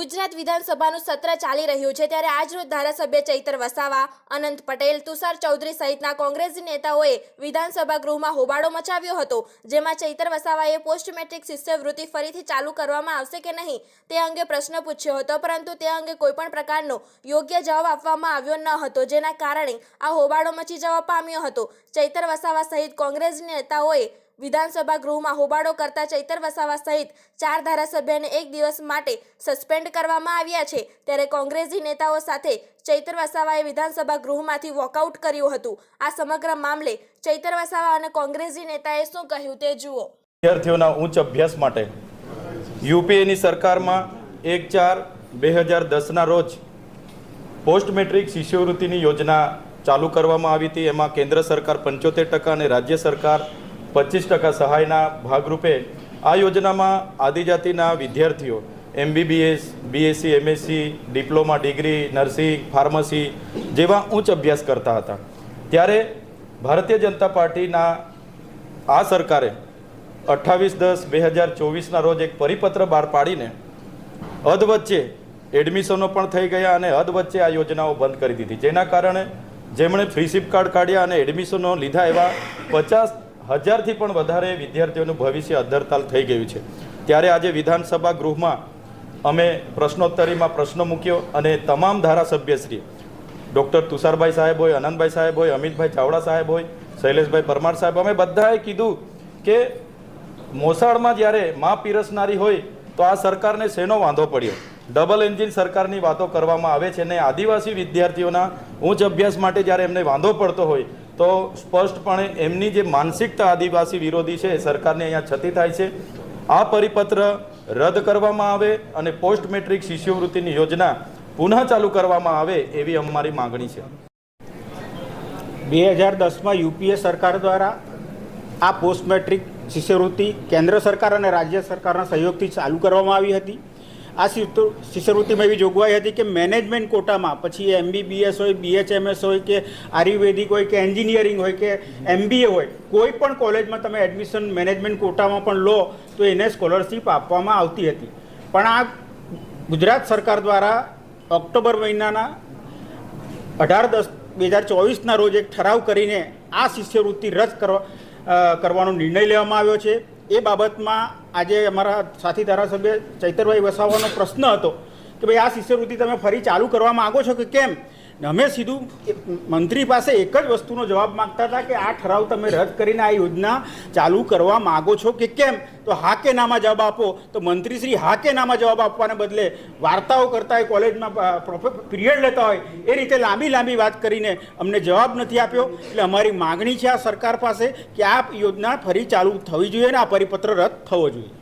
ગુજરાત વિધાનસભાનું સત્ર ચાલી રહ્યું છે ત્યારે આજરોજ ધારાસભ્ય ચૈતર વસાવા, અનંત પટેલ, તુષાર ચૌધરી સહિતના કોંગ્રેસી નેતાઓએ વિધાનસભા ગૃહમાં હોબાળો મચાવ્યો હતો, જેમાં ચૈતર વસાવાએ પોસ્ટ મેટ્રિક શિષ્યવૃત્તિ ફરીથી ચાલુ કરવામાં આવશે કે નહીં તે અંગે પ્રશ્ન પૂછ્યો હતો, પરંતુ તે અંગે કોઈપણ પ્રકારનો યોગ્ય જવાબ આપવામાં આવ્યો ન હતો, જેના કારણે આ હોબાળો મચી જવા પામ્યો હતો. ચૈતર વસાવા સહિત કોંગ્રેસી નેતાઓએ વિધાનસભા ગૃહમાં હોબાળો કરતા ચૈતર વસાવા સહિત ચાર ધારાસભ્યને એક દિવસ માટે સસ્પેન્ડ કરવામાં આવ્યા છે. ત્યારે કોંગ્રેસી નેતાઓ સાથે ચૈતર વસાવાએ વિધાનસભા ગૃહમાંથી વોકઆઉટ કર્યું હતું. આ સમગ્ર મામલે ચૈતર વસાવા અને કોંગ્રેસી નેતાએ શું કહ્યું તે જુઓ. વિદ્યાર્થીઓના ઉચ્ચ અભ્યાસ માટે યુપીએની સરકારમાં એક ચાર બે હજાર દસના રોજ પોસ્ટ મેટ્રિક શિષ્યવૃત્તિની યોજના ચાલુ કરવામાં આવી હતી. એમાં કેન્દ્ર સરકાર પંચોતેર ટકા અને રાજ્ય સરકાર પચીસ ટકા સહાયના ભાગરૂપે આ યોજનામાં આદિજાતિના વિદ્યાર્થીઓ, MBBS, BSc, MSc, diploma, degree, nursing, pharmacy જેવા ઉચ્ચ અભ્યાસ કરતા હતા. ત્યારે ભારતીય જનતા પાર્ટીના આ સરકારે અઠ્ઠાવીસ દસ બે હજાર ચોવીસના રોજ એક પરિપત્ર બહાર પાડીને અધવચ્ચે એડમિશનો પણ થઈ ગયા અને અધવચ્ચે આ યોજનાઓ બંધ કરી દીધી. જેના કારણે જેમણે ફ્રી સિપ કાર્ડ કાઢ્યા અને એડમિશનો લીધા એવા પચાસ હજારથી પણ વધારે વિદ્યાર્થીઓનું ભવિષ્ય અધરતાલ થઈ ગયું છે. ત્યારે આજે વિધાનસભા ગૃહમાં અમે પ્રશ્નોત્તરીમાં પ્રશ્ન મૂક્યો અને તમામ ધારાસભ્યશ્રી ડૉક્ટર તુષારભાઈ સાહેબ હોય, આનંદભાઈ સાહેબ હોય, અમિતભાઈ ચાવડા સાહેબ હોય, શૈલેષભાઈ પરમાર સાહેબ, અમે બધાએ કીધું કે મોસાળમાં જ્યારે મા પીરસનારી હોય તો આ સરકારને શેનો વાંધો પડ્યો? ડબલ એન્જિન સરકારની વાતો કરવામાં આવે છે ને આદિવાસી વિદ્યાર્થીઓના ઉચ્ચ અભ્યાસ માટે જ્યારે એમને વાંધો પડતો હોય તો સ્પષ્ટપણે એમની જે માનસિકતા આદિવાસી વિરોધી છે એ સરકારને અહીંયા છતી થાય છે. આ પરિપત્ર રદ કરવામાં આવે અને પોસ્ટ મેટ્રિક શિષ્યવૃત્તિની યોજના પુનઃ ચાલુ કરવામાં આવે એવી અમારી માગણી છે. બે હજાર દસમાં યુપીએ સરકાર દ્વારા આ પોસ્ટ મેટ્રિક શિષ્યવૃત્તિ કેન્દ્ર સરકાર અને રાજ્ય સરકારના સહયોગથી ચાલુ કરવામાં આવી હતી. આ શિષ્ય- શિષ્યવૃત્તિમાં એવી જોગવાઈ હતી કે મેનેજમેન્ટ કોટામાં, પછી એમબીબીએસ હોય બીએચએમએસ હોય કે આયુર્વેદિક હોય કે એન્જિનિયરિંગ હોય કે એમબીએ હોય, કોઈ પણ કોલેજમાં તમે એડમિશન મેનેજમેન્ટ કોટામાં પણ લો, તો એને સ્કોલરશિપ આપવામાં આવતી હતી. પણ આ ગુજરાત સરકાર દ્વારા ઓક્ટોબર મહિનાના અઢાર દસ બે હજાર ચોવીસના રોજ એક ઠરાવ કરીને આ શિષ્યવૃત્તિ રદ કરવા કરવાનો નિર્ણય લેવામાં આવ્યો છે. એ બાબતમાં આજે અમારા સાથી ધારાસભ્ય ચૈતરભાઈ વસાવાનો પ્રશ્ન હતો કે ભાઈ આ શિષ્યવૃત્તિ તમે ફરી ચાલુ કરવા માગો છો કે કેમ? અમે સીધું મંત્રી પાસે એક જ વસ્તુનો જવાબ માંગતા હતા કે આ ઠરાવ તમે રદ કરીને આ યોજના ચાલુ કરવા માગો છો કે કેમ? તો હા કે નામાં જવાબ આપો. તો મંત્રીશ્રી હા કે નામાં જવાબ આપવાને બદલે વાર્તાઓ કરતા હોય, કોલેજમાં પીરિયડ લેતા હોય, એ રીતે લાંબી લાંબી વાત કરીને અમને જવાબ નથી આપ્યો. એટલે અમારી માગણી છે આ સરકાર પાસે કે આ યોજના ફરી ચાલુ થવી જોઈએ અને આ પરિપત્ર રદ થવો જોઈએ.